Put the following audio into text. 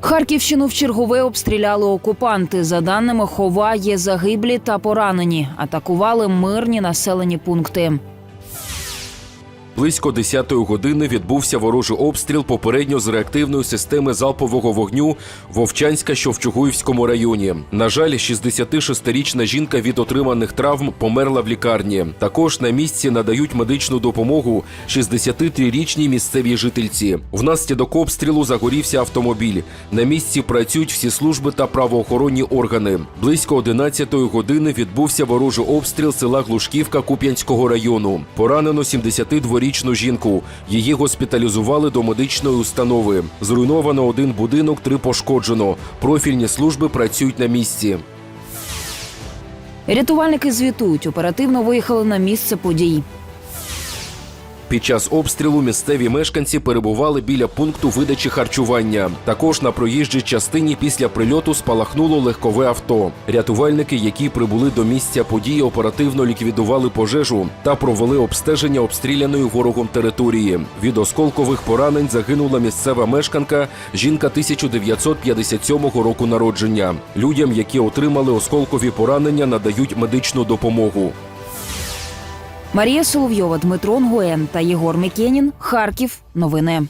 Харківщину в чергове обстріляли окупанти. За даними Хова, є загиблі та поранені. Атакували мирні населені пункти. Близько 10-ї години відбувся ворожий обстріл попередньо з реактивної системи залпового вогню Вовчанська, що в Чугуївському районі. На жаль, 66-річна жінка від отриманих травм померла в лікарні. Також на місці надають медичну допомогу 63-річній місцевій жительці. Внаслідок обстрілу загорівся автомобіль. На місці працюють всі служби та правоохоронні органи. Близько 11-ї години відбувся ворожий обстріл села Глушківка Куп'янського району. Поранено 72-річну жінку. Її госпіталізували до медичної установи. Зруйновано один будинок, три пошкоджено. Профільні служби працюють на місці. Рятувальники звітують, оперативно виїхали на місце подій. Під час обстрілу місцеві мешканці перебували біля пункту видачі харчування. Також на проїжджій частині після прильоту спалахнуло легкове авто. Рятувальники, які прибули до місця події, оперативно ліквідували пожежу та провели обстеження обстріляної ворогом території. Від осколкових поранень загинула місцева мешканка, жінка 1957 року народження. Людям, які отримали осколкові поранення, надають медичну допомогу. Марія Соловйова, Дмитро Нгуен та Єгор Мікенін. Харків. Новини.